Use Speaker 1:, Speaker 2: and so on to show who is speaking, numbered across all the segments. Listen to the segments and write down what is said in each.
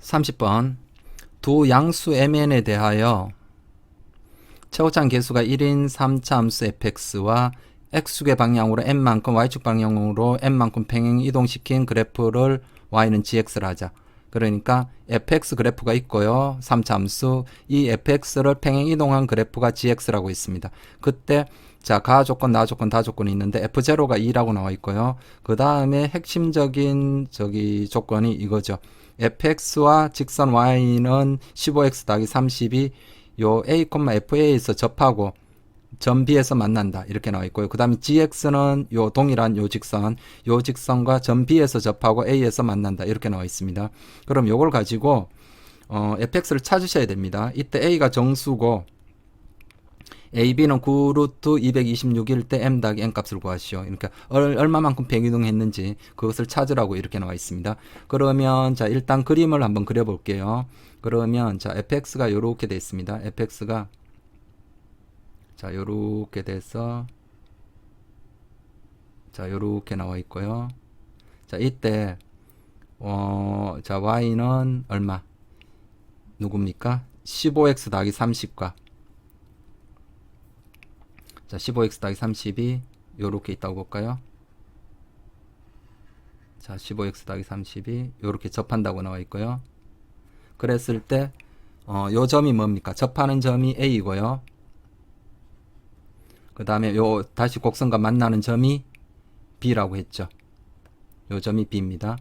Speaker 1: 30번 두 양수 mn에 대하여 최고차항 개수가 1인 3차 함수 fx와 x축의 방향으로 n만큼 y축 방향으로 n만큼 평행 이동시킨 그래프를 y는 gx를 하자. 그러니까 fx 그래프가 있고요. 3차 함수 이 fx를 평행 이동한 그래프가 gx라고 있습니다. 그때 자, 가 조건, 나 조건, 다 조건이 있는데 f0가 2라고 나와 있고요. 그 다음에 핵심적인 저기 조건이 이거죠. Fx와 직선 y는 15x 더하기 30이 요 a, fa에서 접하고 점 B에서 만난다 이렇게 나와 있고요. 그 다음에 gx는 요 동일한 요 직선, 요 직선과 점 B에서 접하고 A에서 만난다 이렇게 나와 있습니다. 그럼 요걸 가지고 어, fx를 찾으셔야 됩니다. 이때 a가 정수고 AB는 9루트 226일 때 M 더하기 N 값을 구하시오. 그러니까 얼, 얼마만큼 변이동했는지 그것을 찾으라고 이렇게 나와 있습니다. 그러면 자 일단 그림을 한번 그려볼게요. 그러면 자 fx가 요렇게 돼 있습니다. fx가 자 요렇게 돼서 자 요렇게 나와 있고요. 자 이때 어, 자 y는 얼마? 누굽니까? 15x 더하기 30과 자, 15x 더하기 30이 요렇게 있다고 볼까요? 자, 15x 더하기 30이 요렇게 접한다고 나와 있고요. 그랬을 때, 어, 요 점이 뭡니까? 접하는 점이 A이고요. 그 다음에 요, 다시 곡선과 만나는 점이 B라고 했죠. 요 점이 B입니다.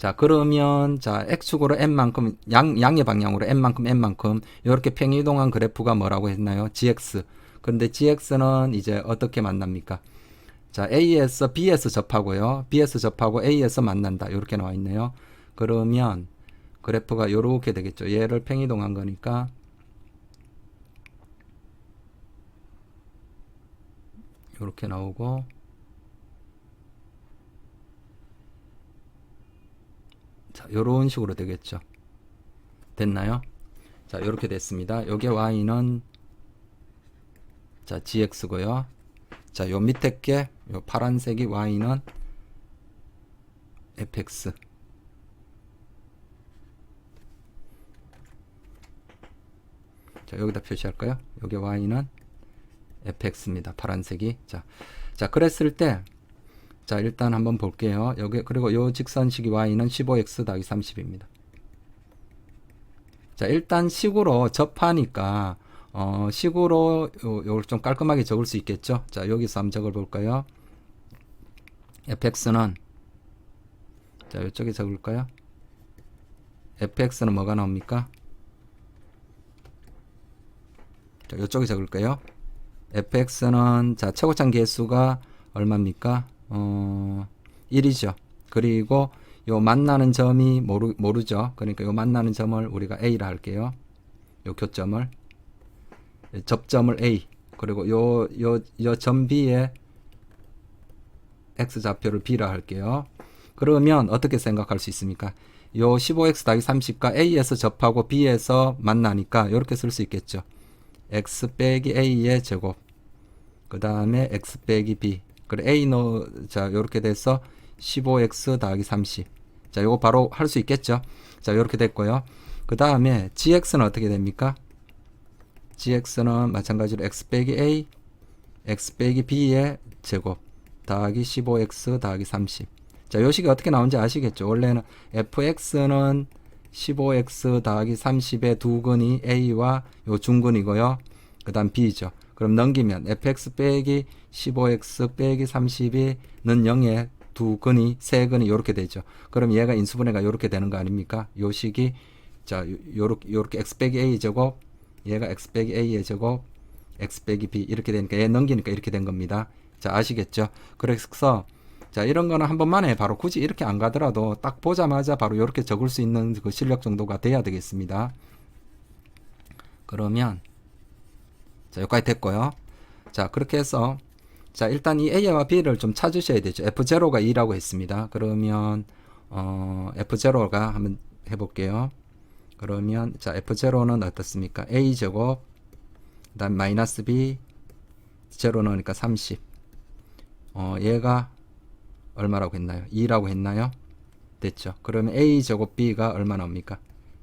Speaker 1: 자, 그러면, 자, X축으로 N만큼, 양, 양의 방향으로 N만큼, N만큼, 이렇게 평이동한 그래프가 뭐라고 했나요? GX. 그런데 GX는 이제 어떻게 만납니까? 자, A에서 B에서 접하고요. B에서 접하고 A에서 만난다. 이렇게 나와 있네요. 그러면, 그래프가 이렇게 되겠죠. 얘를 평이동한 거니까, 이렇게 나오고, 자, 요런 식으로 되겠죠. 됐나요? 자, 요렇게 됐습니다. 요게 y는 자, gx고요. 자, 요 밑에 게 요 파란색이 y는 fx. 자, 여기다 표시할까요? 요게 y는 fx입니다. 파란색이. 자, 자, 그랬을 때 자, 일단 한번 볼게요. 여기 그리고 요 직선식이 y는 15x 더하기 30입니다. 자, 일단 식으로 접하니까 어, 식으로 요, 요걸 좀 깔끔하게 적을 수 있겠죠? 자, 여기서 한번 적어 볼까요? fx는 자, 이쪽에 적을까요? fx는 뭐가 나옵니까? 자, 이쪽에 적을까요? fx는 자, 최고점 개수가 얼마입니까? 어, 1이죠. 그리고 요 만나는 점이 모르, 모르죠. 그러니까 요 만나는 점을 우리가 A라 할게요. 요 교점을. 접점을 A. 그리고 요, 요, 요 점 B에 X 좌표를 B라 할게요. 그러면 어떻게 생각할 수 있습니까? 요 15x 더하기 30과 A에서 접하고 B에서 만나니까 이렇게 쓸 수 있겠죠. X 빼기 A의 제곱. 그 다음에 X 빼기 B. 그래 A 넣, 자, 요렇게 돼서 15x 더하기 30. 자, 요거 바로 할 수 있겠죠? 자, 요렇게 됐고요. 그 다음에 gx는 어떻게 됩니까? gx는 마찬가지로 x 빼기 a, x 빼기 b의 제곱 더하기 15x 더하기 30. 자, 요 식이 어떻게 나오는지 아시겠죠? 원래는 fx는 15x 더하기 30의 두 근이 a와 요 중근이고요. 그 다음 b죠. 그럼 넘기면 fx 빼기 15x 빼기 30이 는 0의 두 근이 세 근이 이렇게 되죠. 그럼 얘가 인수분해가 이렇게 되는 거 아닙니까? 요 식이 자 요렇게 요렇게 x 빼기 a 제곱 얘가 x 빼기 a의 제곱 x 빼기 b 이렇게 되니까 얘 넘기니까 이렇게 된 겁니다. 자 아시겠죠? 그래서 자 이런 거는 한 번만 해 바로 굳이 이렇게 안 가더라도 딱 보자마자 바로 이렇게 적을 수 있는 그 실력 정도가 돼야 되겠습니다. 그러면 자 여기까지 됐고요. 자 그렇게 해서 자 일단 이 A와 B를 좀 찾으셔야 되죠. F0가 2라고 했습니다. 그러면 어, F0가 한번 해 볼게요. 그러면 자 F0는 어떻습니까? A 제곱 그다음 마이너스 B 제로 넣으니까 30. 어 얘가 얼마라고 했나요? 2라고 했나요? 됐죠. 그러면 a 제곱 b가 얼마 나옵니까?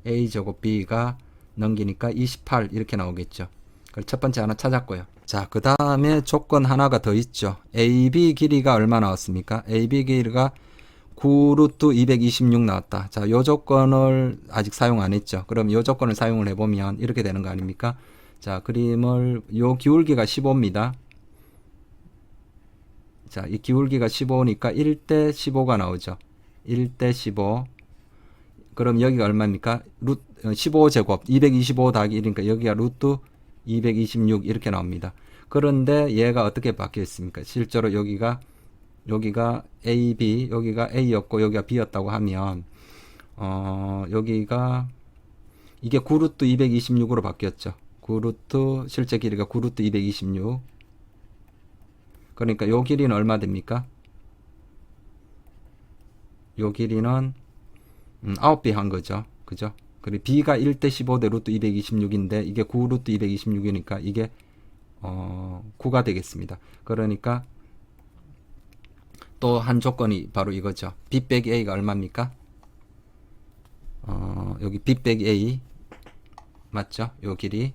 Speaker 1: a 제곱 b가 넘기니까 28 이렇게 나오겠죠. 그첫 번째 하나 찾았고요. 자, 그 다음에 조건 하나가 더 있죠. AB 길이가 얼마 나왔습니까? AB 길이가 9루트 226 나왔다. 자, 요 조건을 아직 사용 안 했죠. 그럼 요 조건을 사용을 해보면 이렇게 되는 거 아닙니까? 자, 그림을, 요 기울기가 15입니다. 자, 이 기울기가 15니까 1대 15가 나오죠. 1대 15. 그럼 여기가 얼마입니까? 루트 15 제곱 225 더하기 1이니까 여기가 루트 226 이렇게 나옵니다. 그런데 얘가 어떻게 바뀌어 있습니까? 실제로 여기가 여기가 A, B, 여기가 A였고 여기가 B였다고 하면 어, 여기가 이게 9루트 226으로 바뀌었죠. 9루트 실제 길이가 9루트 226. 그러니까 요 길이는 얼마 됩니까? 요 길이는 음, 9배 한 거죠. 그죠? 그리고 b가 1대 15대 루트 226인데 이게 9 루트 226이니까 이게 어 9가 되겠습니다. 그러니까 또 한 조건이 바로 이거죠. b 빼기 a가 얼마입니까? 어 여기 b 빼기 a 맞죠? 요 길이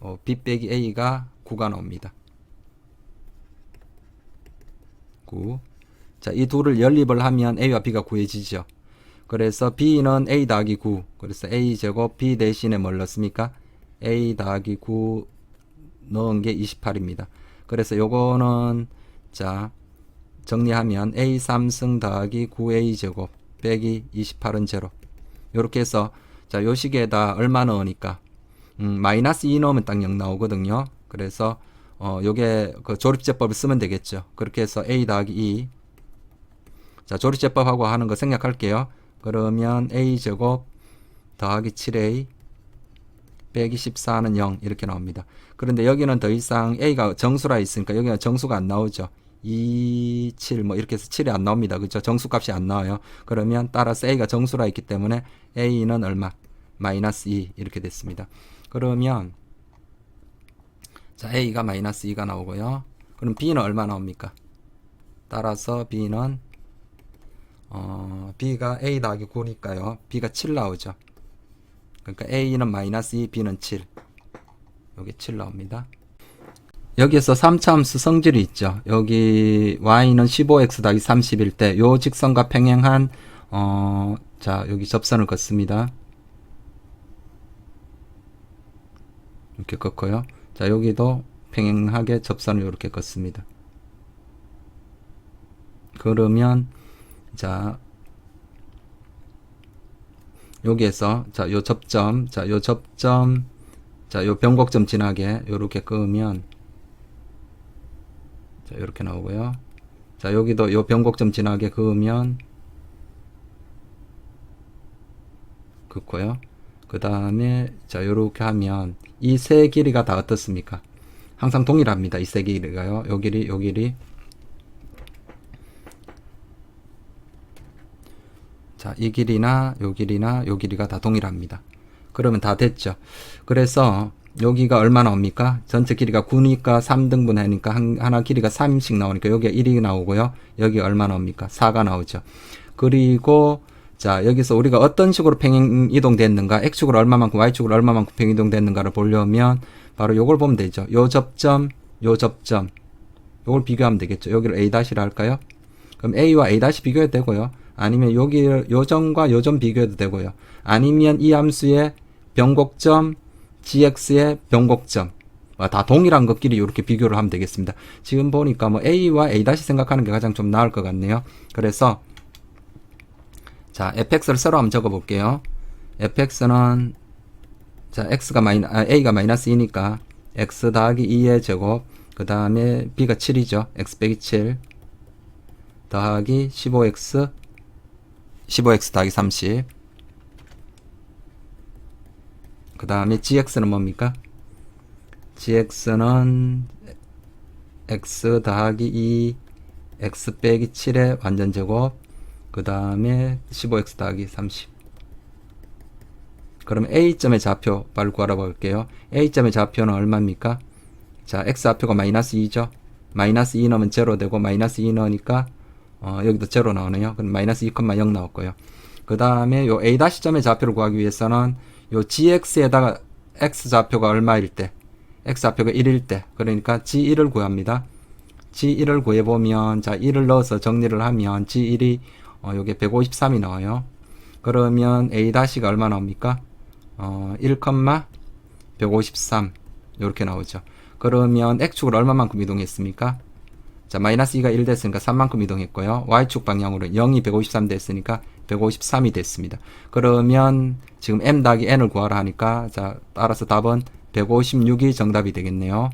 Speaker 1: 어, b 빼기 a가 9가 나옵니다. 9. 자, 이 둘을 연립을 하면 a와 b가 구해지죠. 그래서 b는 a 더하기 9. 그래서 a 제곱 b 대신에 뭘 넣습니까? a 더하기 9 넣은 게 28입니다. 그래서 요거는 자 정리하면 a 3승 더하기 9a 제곱 빼기 28은 제로. 요렇게 해서 자 요 식에다 얼마 넣으니까 음, 마이너스 2 넣으면 딱 0 나오거든요. 그래서 어 요게 그 조립제법을 쓰면 되겠죠. 그렇게 해서 a 더하기 2 자, 조립제법하고 하는 거 생략할게요. 그러면 a 제곱 더하기 7a 빼기 14는 0 이렇게 나옵니다. 그런데 여기는 더 이상 a가 정수라 있으니까 여기가 정수가 안 나오죠. 2, 7, 뭐 이렇게 해서 7이 안 나옵니다. 그죠? 정수값이 안 나와요. 그러면 따라서 a가 정수라 있기 때문에 a는 얼마? 마이너스 2 이렇게 됐습니다. 그러면 자 a가 마이너스 2가 나오고요. 그럼 b는 얼마 나옵니까? 따라서 b는 어, b가 a 더하기 9니까요. b가 7 나오죠. 그러니까 a는 마이너스 2, b는 7. 여기 7 나옵니다. 여기에서 3차 함수 성질이 있죠. 여기 y는 15x 더하기 30일 때 요 직선과 평행한 어, 자, 여기 접선을 긋습니다. 이렇게 긋고요. 자, 여기도 평행하게 접선을 이렇게 긋습니다. 그러면 자, 여기에서 자, 요 접점, 자, 요 접점, 자, 요 변곡점 지나게 요렇게 끄면 자, 요렇게 나오고요. 자, 여기도 요 변곡점 지나게 그으면 긋고요. 그 다음에 자, 요렇게 하면 이 세 길이가 다 어떻습니까? 항상 동일합니다. 이 세 길이가요. 요 길이, 요 길이. 자, 이 길이나 요 길이나 요 길이가 다 동일합니다. 그러면 다 됐죠. 그래서 여기가 얼마 나 옵니까? 전체 길이가 9니까 3등분 하니까 한, 하나 길이가 3씩 나오니까 여기가 1이 나오고요. 여기 얼마 나 옵니까? 4가 나오죠. 그리고 자, 여기서 우리가 어떤 식으로 평행 이동 됐는가, x축으로 얼마만큼, y축으로 얼마만큼 평행 이동 됐는가를 보려면 바로 요걸 보면 되죠. 요 접점, 요 접점. 요걸 비교하면 되겠죠. 여기를 a-라 할까요? 그럼 a와 a- 비교해도 되고요. 아니면 여기 요점과 요점 비교해도 되고요. 아니면 이 함수의 변곡점 gx의 변곡점 아, 다 동일한 것끼리 이렇게 비교를 하면 되겠습니다. 지금 보니까 뭐 a와 a 생각하는 게 가장 좀 나을 것 같네요. 그래서 자 fx를 새로 한번 적어 볼게요. fx는 자 x가 마이너 아, a가 마이너스 2니까 x 더하기 2의 제곱 그 다음에 b가 7이죠. x 빼기 7 더하기 15x 15x 더하기 30. 그 다음에 gx는 뭡니까? gx는 x 더하기 2 x 빼기 7의 완전 제곱 그 다음에 15x 더하기 30 그럼 A점의 좌표 바로 구하러 볼게요. A점의 좌표는 얼마입니까? 자, X 좌표가 마이너스 2죠. 마이너스 2 넣으면 제로 되고 마이너스 2 넣으니까 어, 여기도 제로 나오네요. 그럼 마이너스 2,0 나올 거예요. 그 다음에 요 A 점의 좌표를 구하기 위해서는 요 gx에다가 x 좌표가 얼마일 때, x 좌표가 1일 때, 그러니까 g1을 구합니다. g1을 구해보면, 자, 1을 넣어서 정리를 하면 g1이, 어, 요게 153이 나와요. 그러면 A-가 얼마 나옵니까? 어, 1,153. 요렇게 나오죠. 그러면 X축으로 얼마만큼 이동했습니까? 자, 마이너스 2가 1 됐으니까 3만큼 이동했고요. Y축 방향으로 0이 153 됐으니까 153이 됐습니다. 그러면 지금 M 더하기 N을 구하라 하니까 자, 따라서 답은 156이 정답이 되겠네요.